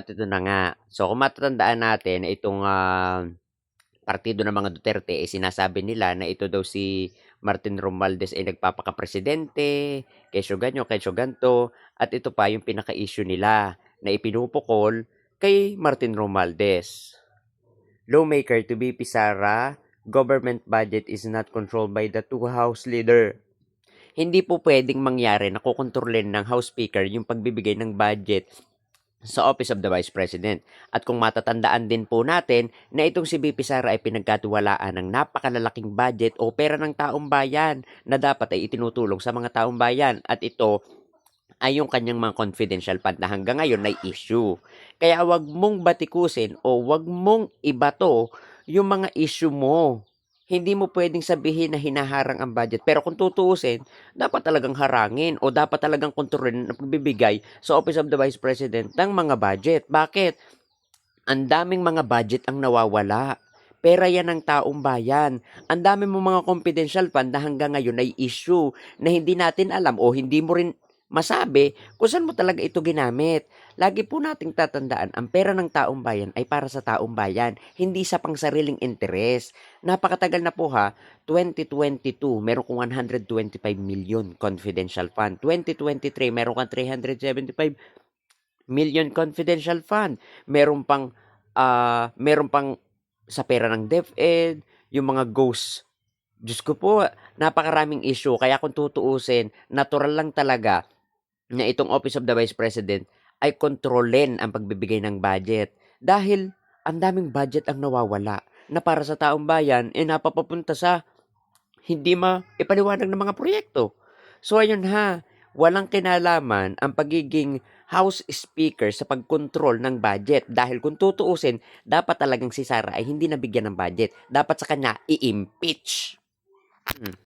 At ito na nga. So, kung matatandaan natin na itong ah, partido ng mga Duterte, eh, sinasabi nila na ito daw si Martin Romualdez ay nagpapaka-presidente, kesyo ganyo, kesyo ganto, at ito pa yung pinaka-issue nila na ipinupukol kay Martin Romualdez. Lawmaker to be Pisara, government budget is not controlled by the two house leader. Hindi po pwedeng mangyari na kukontrolin ng House Speaker yung pagbibigay ng budget sa Office of the Vice President. At kung matatandaan din po natin na itong si BP Sara ay pinagkatiwalaan ng napakalalaking budget o pera ng taong bayan na dapat ay itinutulong sa mga taong bayan. At ito ay yung kanyang mga confidential fund na hanggang ngayon ay issue. Kaya wag mong batikusin o wag mong ibato yung mga issue mo. Hindi mo pwedeng sabihin na hinaharang ang budget. Pero kung tutuusin, dapat talagang harangin o dapat talagang kontrolin ang pagbibigay sa Office of the Vice President ng mga budget. Bakit? Ang daming mga budget ang nawawala. Pera yan ng taong bayan. Ang dami mo mga confidential fund na hanggang ngayon ay issue na hindi natin alam o hindi mo rin masabi kung saan mo talaga ito ginamit. Lagi po nating tatandaan, ang pera ng taong bayan ay para sa taong bayan, hindi sa pangsariling interes. Napakatagal na po ha, 2022, meron kong 125 million confidential fund. 2023, meron kang 375 million confidential fund. Meron pang, ah, meron pang sa pera ng DepEd, yung mga ghost Diyos ko po, napakaraming issue. Kaya kung tutuusin, natural lang talaga na itong Office of the Vice President ay kontrolin ang pagbibigay ng budget. Dahil ang daming budget ang nawawala na para sa taong bayan, eh napapapunta sa hindi ma ipaliwanag ng mga proyekto. So ayun ha, walang kinalaman ang pagiging House Speaker sa pagkontrol ng budget. Dahil kung tutuusin, dapat talagang si Sara ay hindi nabigyan ng budget. Dapat sa kanya i-impeach. Hmm.